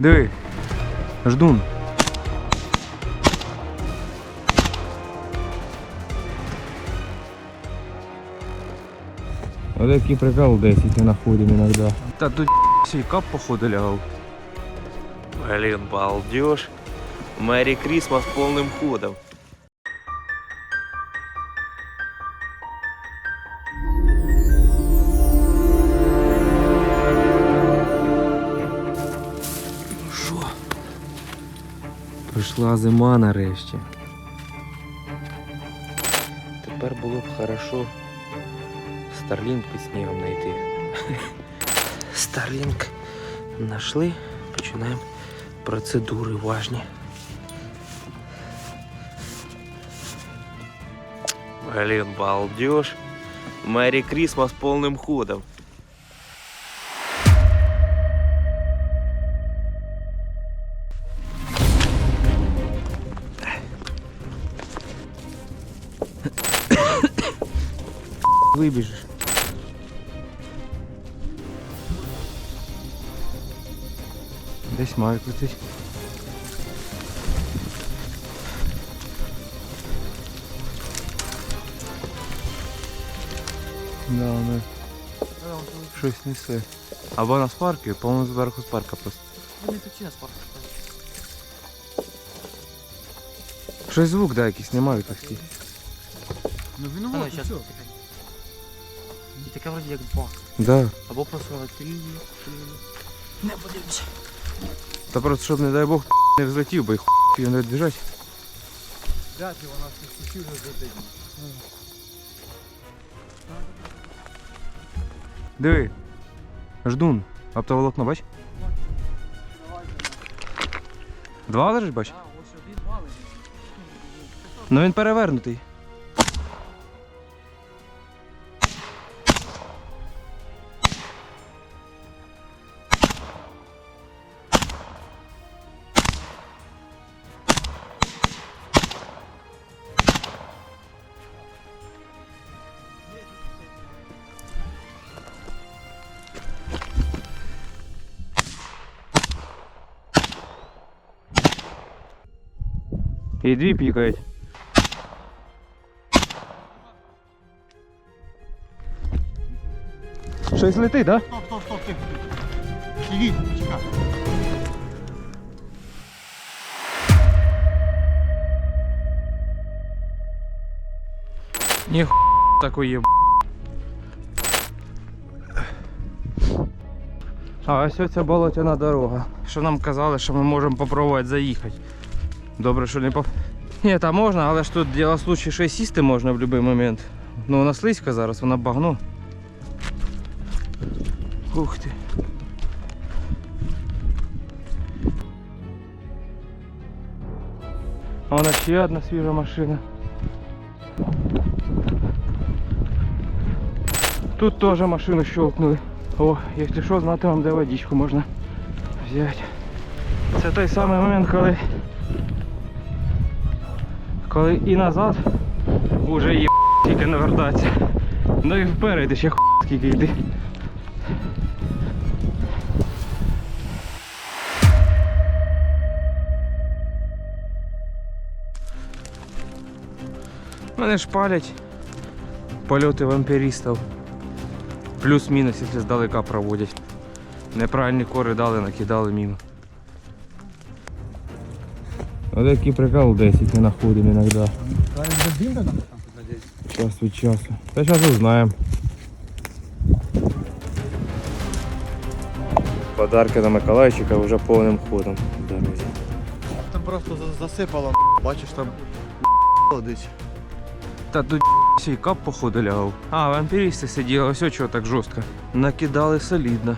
Диви. Ждун. Вот такий прикол 10 находим иногда. Та тут сей кап походу лягав. Блин, балдеж. Мэри Крисмас полным ходом. Прийшла зима нарешті. Тепер було б хорошо Старлінг під снігом знайти. Старлінг знайшли, починаємо процедури важні. Блин, балдеж. Мэри Крисмас полным ходом. Вибіжиш. Десь має летить. Да, воно щось несе. Або на спарки, по-моєму, зверху спарка просто. Вони тут на спорт. Щось звук, да, якийсь немає такий. Ну він вот, сейчас. І таке вроді як два. Да. Або просто три, три. Не подивимося. Та просто, щоб, не дай Бог, не взлетів, бо їх він не біжать. Вряд ли вона суспільно злетить. Диви. Ждун. Оптоволокно, бач? Два лежить, бач? Ну він перевернутий. І дві пікають. Щось летить, так? Да? Стоп, стоп, стоп, тихо. Сидіть, чекай. Ні такої. А ось ця болотяна дорога. Що нам казали, що ми можемо попробувати заїхати. Добре, що не по. Ні, там можна, але ж тут діло случай, що і сісти можна в будь-який момент. Ну вона слизька зараз, вона багно. Ух ти. А вона ще одна свіжа машина. Тут теж машину щелкнули. О, якщо що, знати вам, де водичку можна взяти. Це той самий момент, коли коли і назад уже є тільки не вертатися. Ну і вперед ще скільки йти. Мене ж палять польоти вампірістів. Плюс-мінус, якщо здалека проводять. Неправильні кори дали, накидали мимо. Вот такий прикол 10 не находим иногда. Час від часу. Та зараз узнаємо. Подарки на Миколайчика вже повним ходом в дорозі. Там просто за- засипало, бачиш там десь. Та тут сей кап походу лягав. А, вампіристи сиділи, ось чого так жорстко. Накидали солідно.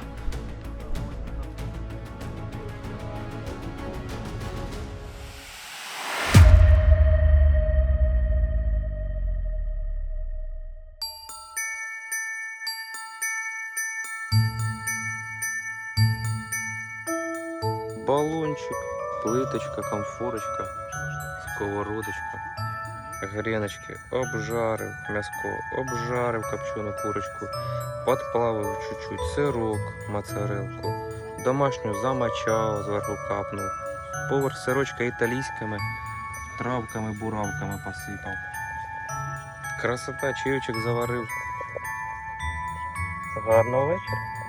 Баллончик, плиточка, комфорочка, сковородочка, греночки, обжарив м'яско, обжарив копчену курочку, подплавив чуть-чуть сирок, моцарелку, домашню замочав, зверху капнув. Поверх сирочка італійськими травками, буравками посипав. Красота, чайочок заварив. Гарного вечора.